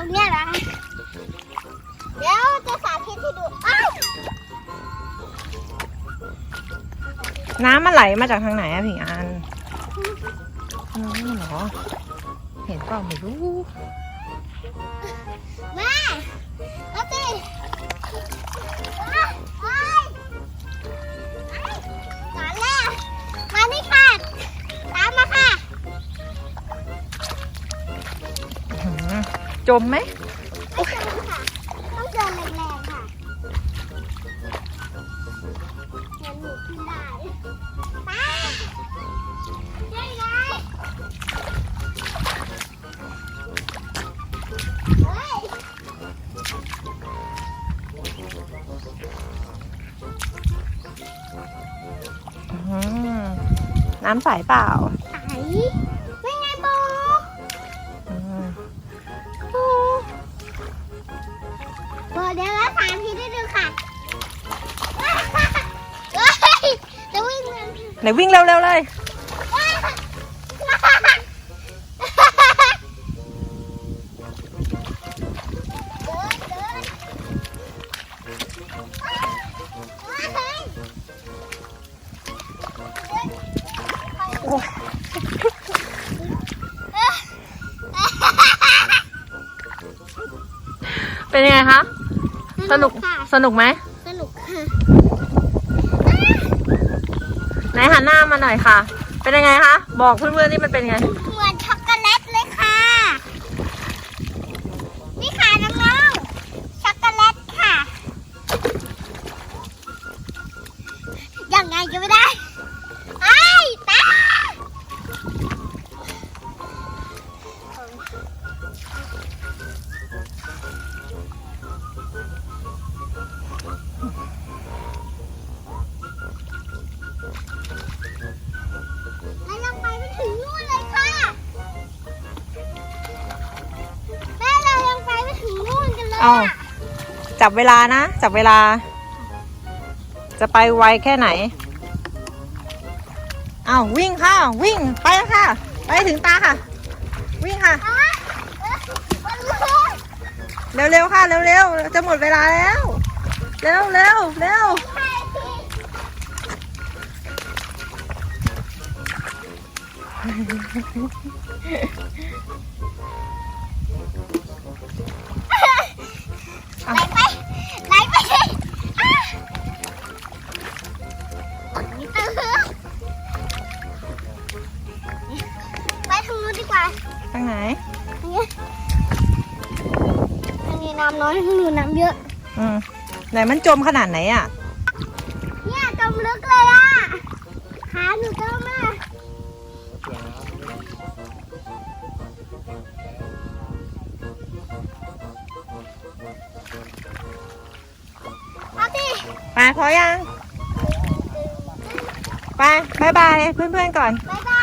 รงเนี้ยนะเดี๋ยวจะสาธิตให้ดูน้ำมันไหลมาจากทางไหนอะพิงอันน้ำเหรอ เห็นเปล่าไม่รู้มาเอาสิ จมไหมไม่เจอค่ะต้องเจอแรงๆค่ะงั้นหนูขึ้นได้ไปได้ไงเฮ้ยอื้อหือน้ำใสเปล่าไห ไหนวิ่งเร็วๆเลยโอ้ยเป็นยังไงคะ สนุก สนุกไหม หนหันหน้ามาหน่อยค่ะ เป็นยังไงคะ บอกเพื่อนๆนี่มันเป็นไง เหมือนช็อกโกแลตเลยค่ะ นี่ค่ะน้องๆ ช็อกโกแลตค่ะ ยังไงก็ไม่ได้ เอ้าจับเวลานะ จับเวลา จะไปไวแค่ไหนเอาวิ่งค่ะ วิ่งไปค่ะ ไปถึงตาค่ะ วิ่งค่ะ เรู้เร็วๆค่ะ เร็วๆ จะหมดเวลาแล้ว เร็วเร็วเร็วาทางไหนทางนี้ทางนี้น้ำน้อยทางนู้นน้ำเยอะ อืมไหนมันจมขนาดไหนอะ เนี่ยจมลึกเลยอะ ขาหนูจมอะเอาสิไปพอยัง ไปบายบาย เพื่อนๆก่อน บ๊ายบา